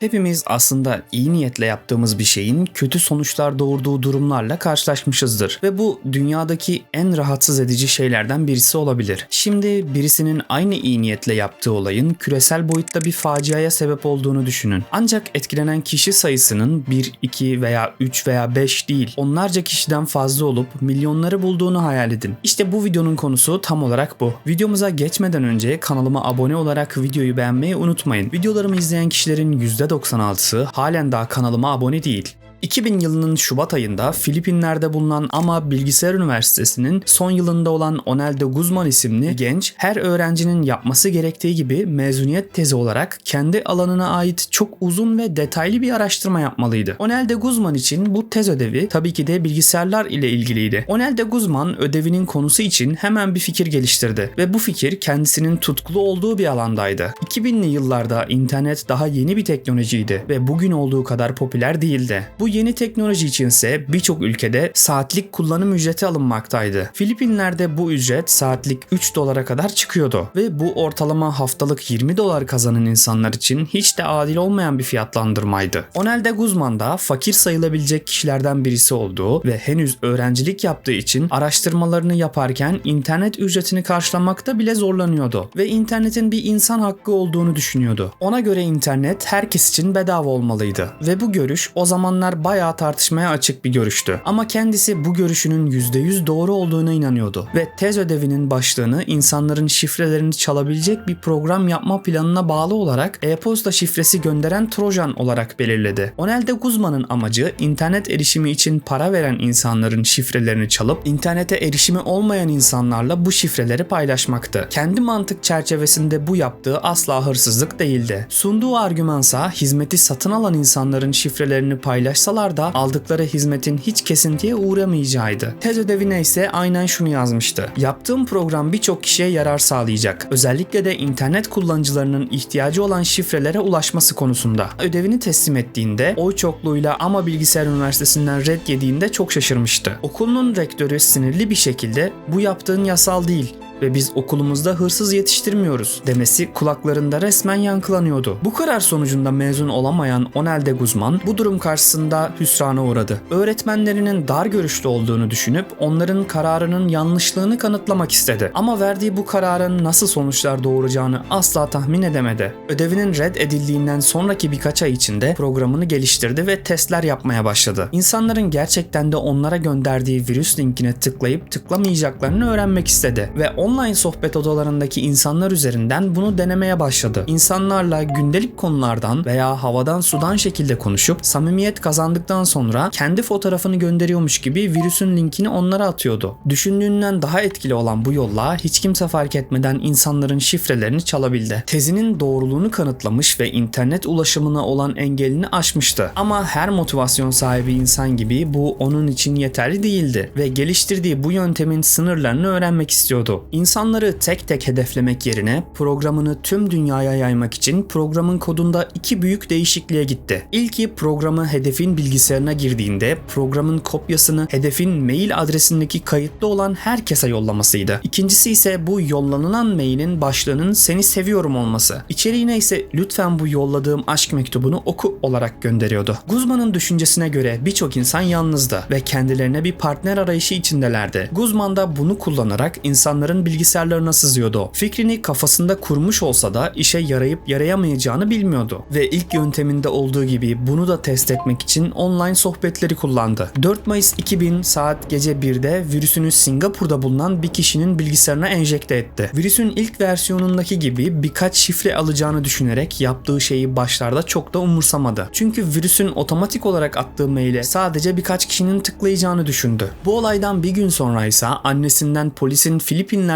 Hepimiz aslında iyi niyetle yaptığımız bir şeyin kötü sonuçlar doğurduğu durumlarla karşılaşmışızdır ve bu dünyadaki en rahatsız edici şeylerden birisi olabilir. Şimdi birisinin aynı iyi niyetle yaptığı olayın küresel boyutta bir faciaya sebep olduğunu düşünün. Ancak etkilenen kişi sayısının 1, 2 veya 3 veya 5 değil, onlarca kişiden fazla olup milyonları bulduğunu hayal edin. İşte bu videonun konusu tam olarak bu. Videomuza geçmeden önce kanalıma abone olarak videoyu beğenmeyi unutmayın. Videolarımı izleyen kişilerin %96'sı halen daha kanalıma abone değil. 2000 yılının Şubat ayında Filipinler'de bulunan Ama Bilgisayar Üniversitesi'nin son yılında olan Onel de Guzman isimli genç her öğrencinin yapması gerektiği gibi mezuniyet tezi olarak kendi alanına ait çok uzun ve detaylı bir araştırma yapmalıydı. Onel de Guzman için bu tez ödevi tabii ki de bilgisayarlar ile ilgiliydi. Onel de Guzman ödevinin konusu için hemen bir fikir geliştirdi ve bu fikir kendisinin tutkulu olduğu bir alandaydı. 2000'li yıllarda internet daha yeni bir teknolojiydi ve bugün olduğu kadar popüler değildi. Bu yeni teknoloji içinse birçok ülkede saatlik kullanım ücreti alınmaktaydı. Filipinler'de bu ücret saatlik 3 dolara kadar çıkıyordu ve bu ortalama haftalık 20 dolar kazanan insanlar için hiç de adil olmayan bir fiyatlandırmaydı. Onel de Guzman da fakir sayılabilecek kişilerden birisi olduğu ve henüz öğrencilik yaptığı için araştırmalarını yaparken internet ücretini karşılamakta bile zorlanıyordu ve internetin bir insan hakkı olduğunu düşünüyordu. Ona göre internet herkes için bedava olmalıydı ve bu görüş o zamanlar bayağı tartışmaya açık bir görüştü. Ama kendisi bu görüşünün %100 doğru olduğuna inanıyordu ve tez ödevinin başlığını insanların şifrelerini çalabilecek bir program yapma planına bağlı olarak e-posta şifresi gönderen Trojan olarak belirledi. Onel de Guzman'ın amacı internet erişimi için para veren insanların şifrelerini çalıp internete erişimi olmayan insanlarla bu şifreleri paylaşmaktı. Kendi mantık çerçevesinde bu yaptığı asla hırsızlık değildi. Sunduğu argümansa hizmeti satın alan insanların şifrelerini paylaşsalar da aldıkları hizmetin hiç kesintiye uğramayacağıydı. Tez ödevine ise aynen şunu yazmıştı. Yaptığım program birçok kişiye yarar sağlayacak. Özellikle de internet kullanıcılarının ihtiyacı olan şifrelere ulaşması konusunda. Ödevini teslim ettiğinde oy çokluğuyla ama Bilgisayar Üniversitesi'nden red yediğinde çok şaşırmıştı. Okulun rektörü sinirli bir şekilde bu yaptığın yasal değil ve biz okulumuzda hırsız yetiştirmiyoruz demesi kulaklarında resmen yankılanıyordu. Bu karar sonucunda mezun olamayan Onel de Guzman bu durum karşısında hüsrana uğradı. Öğretmenlerinin dar görüşlü olduğunu düşünüp onların kararının yanlışlığını kanıtlamak istedi. Ama verdiği bu kararın nasıl sonuçlar doğuracağını asla tahmin edemedi. Ödevinin red edildiğinden sonraki birkaç ay içinde programını geliştirdi ve testler yapmaya başladı. İnsanların gerçekten de onlara gönderdiği virüs linkine tıklayıp tıklamayacaklarını öğrenmek istedi ve online sohbet odalarındaki insanlar üzerinden bunu denemeye başladı. İnsanlarla gündelik konulardan veya havadan sudan şekilde konuşup samimiyet kazandıktan sonra kendi fotoğrafını gönderiyormuş gibi virüsün linkini onlara atıyordu. Düşündüğünden daha etkili olan bu yolla hiç kimse fark etmeden insanların şifrelerini çalabildi. Tezinin doğruluğunu kanıtlamış ve internet ulaşımına olan engelini aşmıştı. Ama her motivasyon sahibi insan gibi bu onun için yeterli değildi ve geliştirdiği bu yöntemin sınırlarını öğrenmek istiyordu. İnsanları tek tek hedeflemek yerine programını tüm dünyaya yaymak için programın kodunda iki büyük değişikliğe gitti. İlki programı hedefin bilgisayarına girdiğinde programın kopyasını hedefin mail adresindeki kayıtlı olan herkese yollamasıydı. İkincisi ise bu yollanılan mailin başlığının seni seviyorum olması. İçeriğine ise lütfen bu yolladığım aşk mektubunu oku olarak gönderiyordu. Guzman'ın düşüncesine göre birçok insan yalnızdı ve kendilerine bir partner arayışı içindelerdi. Guzman da bunu kullanarak insanların bilgisayarlarına sızıyordu. Fikrini kafasında kurmuş olsa da işe yarayıp yarayamayacağını bilmiyordu. Ve ilk yönteminde olduğu gibi bunu da test etmek için online sohbetleri kullandı. 4 Mayıs 2000 saat gece 1'de virüsünü Singapur'da bulunan bir kişinin bilgisayarına enjekte etti. Virüsün ilk versiyonundaki gibi birkaç şifre alacağını düşünerek yaptığı şeyi başlarda çok da umursamadı. Çünkü virüsün otomatik olarak attığı maile sadece birkaç kişinin tıklayacağını düşündü. Bu olaydan bir gün sonra ise annesinden polisin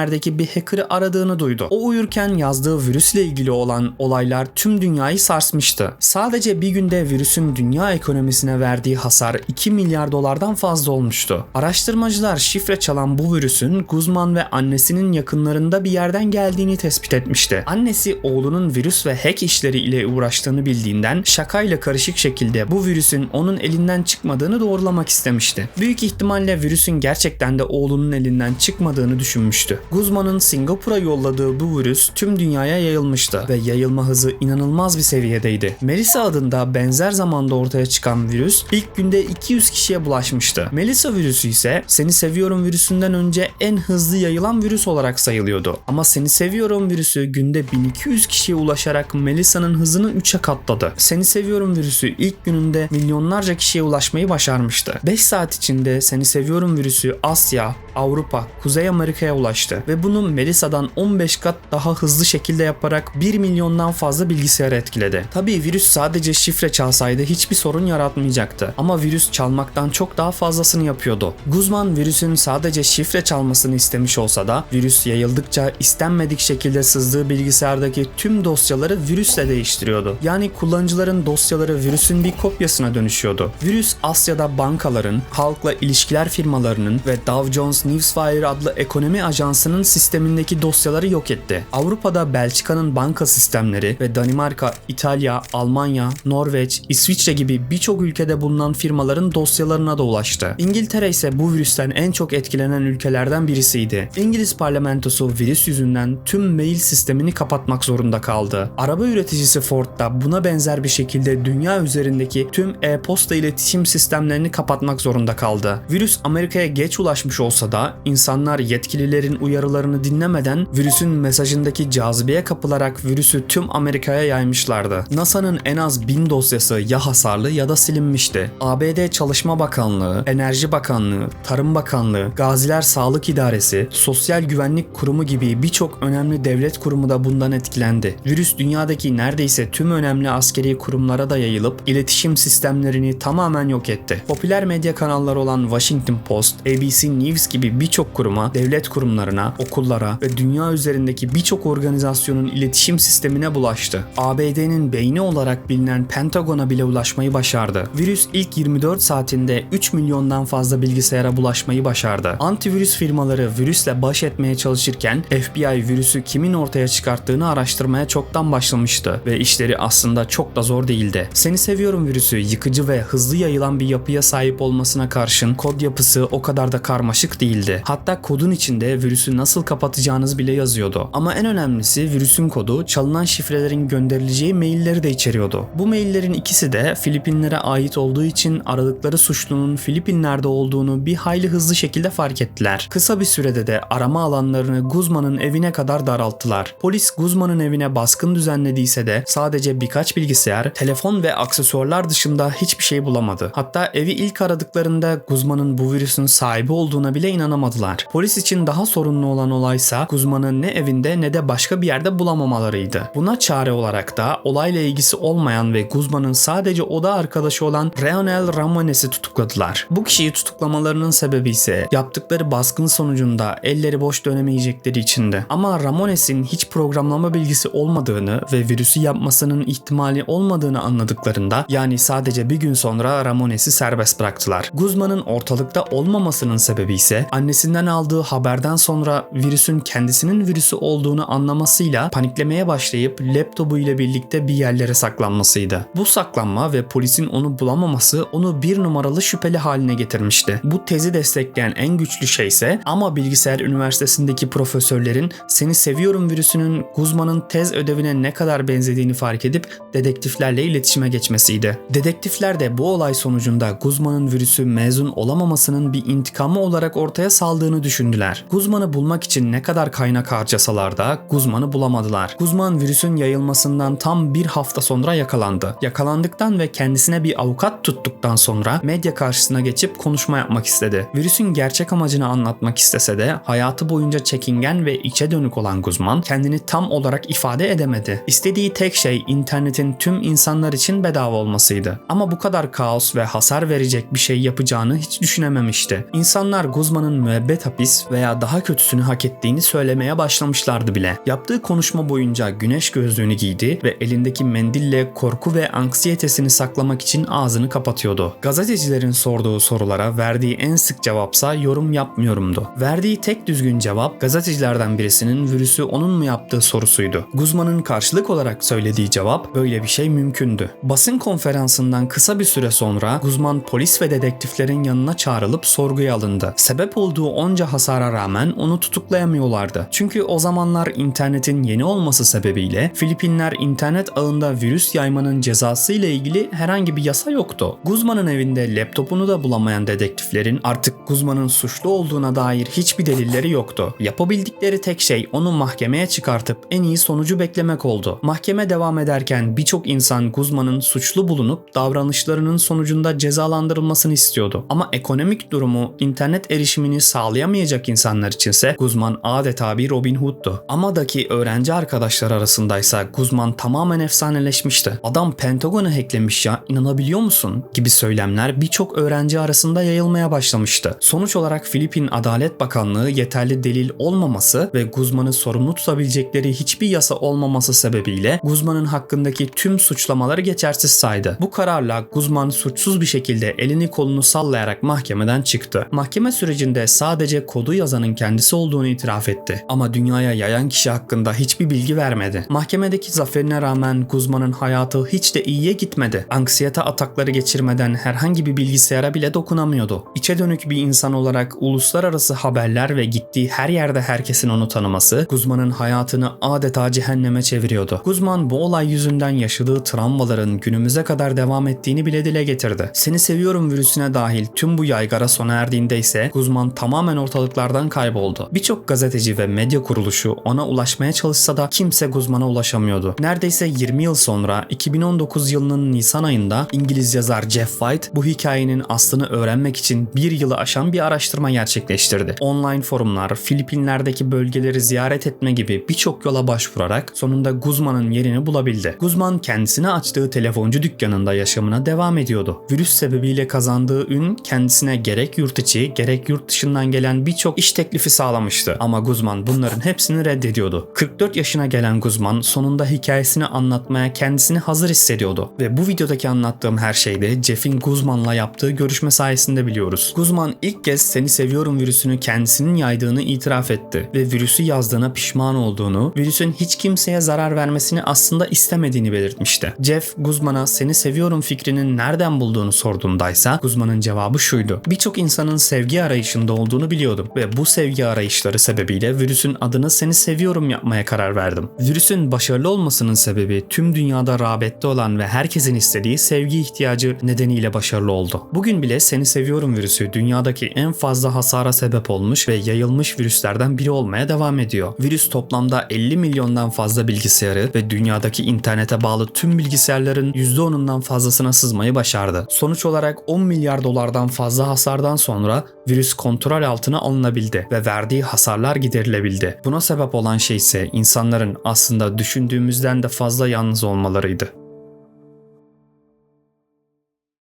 Filipinler'deki bir hacker'ı aradığını duydu. O uyurken yazdığı virüsle ilgili olan olaylar tüm dünyayı sarsmıştı. Sadece bir günde virüsün dünya ekonomisine verdiği hasar 2 milyar dolardan fazla olmuştu. Araştırmacılar şifre çalan bu virüsün Guzman ve annesinin yakınlarında bir yerden geldiğini tespit etmişti. Annesi oğlunun virüs ve hack işleri ile uğraştığını bildiğinden şakayla karışık şekilde bu virüsün onun elinden çıkmadığını doğrulamak istemişti. Büyük ihtimalle virüsün gerçekten de oğlunun elinden çıkmadığını düşünmüştü. Guzman'ın Singapur'a yolladığı bu virüs tüm dünyaya yayılmıştı ve yayılma hızı inanılmaz bir seviyedeydi. Melissa adında benzer zamanda ortaya çıkan virüs ilk günde 200 kişiye bulaşmıştı. Melissa virüsü ise Seni Seviyorum virüsünden önce en hızlı yayılan virüs olarak sayılıyordu. Ama Seni Seviyorum virüsü günde 1200 kişiye ulaşarak Melissa'nın hızını 3'e katladı. Seni Seviyorum virüsü ilk gününde milyonlarca kişiye ulaşmayı başarmıştı. 5 saat içinde Seni Seviyorum virüsü Asya, Avrupa, Kuzey Amerika'ya ulaştı ve bunu Melissa'dan 15 kat daha hızlı şekilde yaparak 1 milyondan fazla bilgisayarı etkiledi. Tabii virüs sadece şifre çalsaydı hiçbir sorun yaratmayacaktı. Ama virüs çalmaktan çok daha fazlasını yapıyordu. Guzman virüsün sadece şifre çalmasını istemiş olsa da virüs yayıldıkça istenmedik şekilde sızdığı bilgisayardaki tüm dosyaları virüsle değiştiriyordu. Yani kullanıcıların dosyaları virüsün bir kopyasına dönüşüyordu. Virüs Asya'da bankaların, halkla ilişkiler firmalarının ve Dow Jones Newswire adlı ekonomi ajansının sistemindeki dosyaları yok etti. Avrupa'da Belçika'nın banka sistemleri ve Danimarka, İtalya, Almanya, Norveç, İsviçre gibi birçok ülkede bulunan firmaların dosyalarına da ulaştı. İngiltere ise bu virüsten en çok etkilenen ülkelerden birisiydi. İngiliz parlamentosu virüs yüzünden tüm mail sistemini kapatmak zorunda kaldı. Araba üreticisi Ford da buna benzer bir şekilde dünya üzerindeki tüm e-posta iletişim sistemlerini kapatmak zorunda kaldı. Virüs Amerika'ya geç ulaşmış olsa da insanlar yetkililerin uyarılarını dinlemeden virüsün mesajındaki cazibeye kapılarak virüsü tüm Amerika'ya yaymışlardı. NASA'nın en az 1000 dosyası ya hasarlı ya da silinmişti. ABD Çalışma Bakanlığı, Enerji Bakanlığı, Tarım Bakanlığı, Gaziler Sağlık İdaresi, Sosyal Güvenlik Kurumu gibi birçok önemli devlet kurumu da bundan etkilendi. Virüs dünyadaki neredeyse tüm önemli askeri kurumlara da yayılıp iletişim sistemlerini tamamen yok etti. Popüler medya kanalları olan Washington Post, ABC News gibi birçok kuruma, devlet kurumlarına, okullara ve dünya üzerindeki birçok organizasyonun iletişim sistemine bulaştı. ABD'nin beyni olarak bilinen Pentagon'a bile ulaşmayı başardı. Virüs ilk 24 saatinde 3 milyondan fazla bilgisayara bulaşmayı başardı. Antivirüs firmaları virüsle baş etmeye çalışırken FBI virüsü kimin ortaya çıkarttığını araştırmaya çoktan başlamıştı ve işleri aslında çok da zor değildi. Seni seviyorum virüsü yıkıcı ve hızlı yayılan bir yapıya sahip olmasına karşın kod yapısı o kadar da karmaşık değildi. Hatta kodun içinde virüsü nasıl kapatacağınız bile yazıyordu. Ama en önemlisi virüsün kodu çalınan şifrelerin gönderileceği mailleri de içeriyordu. Bu maillerin ikisi de Filipinlere ait olduğu için aradıkları suçlunun Filipinler'de olduğunu bir hayli hızlı şekilde fark ettiler. Kısa bir sürede de arama alanlarını Guzman'ın evine kadar daralttılar. Polis Guzman'ın evine baskın düzenlediyse de sadece birkaç bilgisayar, telefon ve aksesuarlar dışında hiçbir şey bulamadı. Hatta evi ilk aradıklarında Guzman'ın bu virüsün sahibi olduğuna bile inanamadılar. Polis için daha sorunlu olan olaysa Guzman'ı ne evinde ne de başka bir yerde bulamamalarıydı. Buna çare olarak da olayla ilgisi olmayan ve Guzman'ın sadece oda arkadaşı olan Reonel Ramones'i tutukladılar. Bu kişiyi tutuklamalarının sebebi ise yaptıkları baskın sonucunda elleri boş dönemeyecekleri içindi. Ama Ramones'in hiç programlama bilgisi olmadığını ve virüsü yapmasının ihtimali olmadığını anladıklarında yani sadece bir gün sonra Ramones'i serbest bıraktılar. Guzman'ın ortalıkta olmamasının sebebi ise annesinden aldığı haberden sonra virüsün kendisinin virüsü olduğunu anlamasıyla paniklemeye başlayıp laptopu ile birlikte bir yerlere saklanmasıydı. Bu saklanma ve polisin onu bulamaması onu bir numaralı şüpheli haline getirmişti. Bu tezi destekleyen en güçlü şey ise ama bilgisayar üniversitesindeki profesörlerin seni seviyorum virüsünün Guzman'ın tez ödevine ne kadar benzediğini fark edip dedektiflerle iletişime geçmesiydi. Dedektifler de bu olay sonucunda Guzman'ın virüsü mezun olamamasının bir intikamı olarak ortaya saldığını düşündüler. Guzman'ı bulmak için ne kadar kaynak harcasalar da Guzman'ı bulamadılar. Guzman virüsün yayılmasından tam bir hafta sonra yakalandı. Yakalandıktan ve kendisine bir avukat tuttuktan sonra medya karşısına geçip konuşma yapmak istedi. Virüsün gerçek amacını anlatmak istese de hayatı boyunca çekingen ve içe dönük olan Guzman kendini tam olarak ifade edemedi. İstediği tek şey internetin tüm insanlar için bedava olmasıydı. Ama bu kadar kaos ve hasar verecek bir şey yapacağını hiç düşünememişti. İnsanlar Guzman'ın müebbet hapis veya daha kötüsünü hak ettiğini söylemeye başlamışlardı bile. Yaptığı konuşma boyunca güneş gözlüğünü giydi ve elindeki mendille korku ve anksiyetesini saklamak için ağzını kapatıyordu. Gazetecilerin sorduğu sorulara verdiği en sık cevapsa yorum yapmıyorumdu. Verdiği tek düzgün cevap gazetecilerden birisinin virüsü onun mu yaptığı sorusuydu. Guzman'ın karşılık olarak söylediği cevap böyle bir şey mümkündü. Basın konferansından kısa bir süre sonra Guzman polis ve dedektiflerin yanına çağrılıp sorguya alındı. Sebep olduğu onca hasara rağmen onu tutuklayamıyorlardı. Çünkü o zamanlar internetin yeni olması sebebiyle Filipinler internet ağında virüs yaymanın cezası ile ilgili herhangi bir yasa yoktu. Guzman'ın evinde laptopunu da bulamayan dedektiflerin artık Guzman'ın suçlu olduğuna dair hiçbir delilleri yoktu. Yapabildikleri tek şey onu mahkemeye çıkartıp en iyi sonucu beklemek oldu. Mahkeme devam ederken birçok insan Guzman'ın suçlu bulunup davranışlarının sonucunda cezalandırılmasını istiyordu. Ama ekonomik durumu internet erişimini sağlayamayacak insanlar içinse Guzman adeta bir Robin Hood'tu. Ama'daki öğrenci arkadaşlar arasındaysa Guzman tamamen efsaneleşmişti. Adam Pentagon'u hacklemiş ya inanabiliyor musun? gibi söylemler birçok öğrenci arasında yayılmaya başlamıştı. Sonuç olarak Filipin Adalet Bakanlığı yeterli delil olmaması ve Guzman'ı sorumlu tutabilecekleri hiçbir yasa olmaması sebebiyle Guzman'ın hakkındaki tüm suçlamaları geçersiz saydı. Bu kararla Guzman suçsuz bir şekilde elini kolunu sallayarak mahkemeden çıktı. Mahkeme sürecinde sadece kodu yazanın kendisi olduğunu itiraf etti. Ama dünyaya yayan kişi hakkında hiçbir bilgi vermedi. Mahkemedeki zaferine rağmen Guzman'ın hayatı hiç de iyiye gitmedi. Anksiyete atakları geçirmeden herhangi bir bilgisayara bile dokunamıyordu. İçe dönük bir insan olarak uluslararası haberler ve gittiği her yerde herkesin onu tanıması Guzman'ın hayatını adeta cehenneme çeviriyordu. Guzman bu olay yüzünden yaşadığı travmaların günümüze kadar devam ettiğini bile dile getirdi. Seni seviyorum virüsüne dahil tüm bu yaygara sona erdiğinde ise Guzman tamamen ortalıklardan kayboldu. Birçok gazeteci ve medya kuruluşu ona ulaşmaya çalışsa da kimse Guzman'a ulaşamıyordu. Neredeyse 20 yıl sonra 2019 yılının Nisan ayında İngiliz yazar Jeff White bu hikayenin aslını öğrenmek için bir yılı aşan bir araştırma gerçekleştirdi. Online forumlar, Filipinler'deki bölgeleri ziyaret etme gibi birçok yola başvurarak sonunda Guzman'ın yerini bulabildi. Guzman kendisine açtığı telefoncu dükkanında yaşamına devam ediyordu. Virüs sebebiyle kazandığı ün kendisine gerek yurt içi gerek yurt dışından gelen birçok iş teklifi sağlamıştı. Ama Guzman bunların hepsini reddediyordu. 44 yaşına gelen Guzman sonunda hikayesini anlatmaya kendisini hazır hissediyordu. Ve bu videodaki anlattığım her şeyi de Jeff'in Guzman'la yaptığı görüşme sayesinde biliyoruz. Guzman ilk kez seni seviyorum virüsünü kendisinin yaydığını itiraf etti ve virüsü yazdığına pişman olduğunu, virüsün hiç kimseye zarar vermesini aslında istemediğini belirtmişti. Jeff Guzman'a seni seviyorum fikrinin nereden bulduğunu sorduğundaysa Guzman'ın cevabı şuydu. Birçok insanın sevgi arayışında olduğunu biliyordum ve bu sevgi arayışları sebebiyle virüsün adını seni seviyorum yapmaya karar verdim. Virüsün başarılı olmasının sebebi tüm dünyada rağbette olan ve herkesin istediği sevgi ihtiyacı nedeniyle başarılı oldu. Bugün bile seni seviyorum virüsü dünyadaki en fazla hasara sebep olmuş ve yayılmış virüslerden biri olmaya devam ediyor. Virüs toplamda 50 milyondan fazla bilgisayarı ve dünyadaki internete bağlı tüm bilgisayarların %10'undan fazlasına sızmayı başardı. Sonuç olarak 10 milyar dolardan fazla hasardan sonra virüs kontrol altına alınabildi ve verdiği hasarlar giderilebildi. Buna sebep olan şey ise insanların aslında düşündüğümüzden de fazla yalnız olmalarıydı.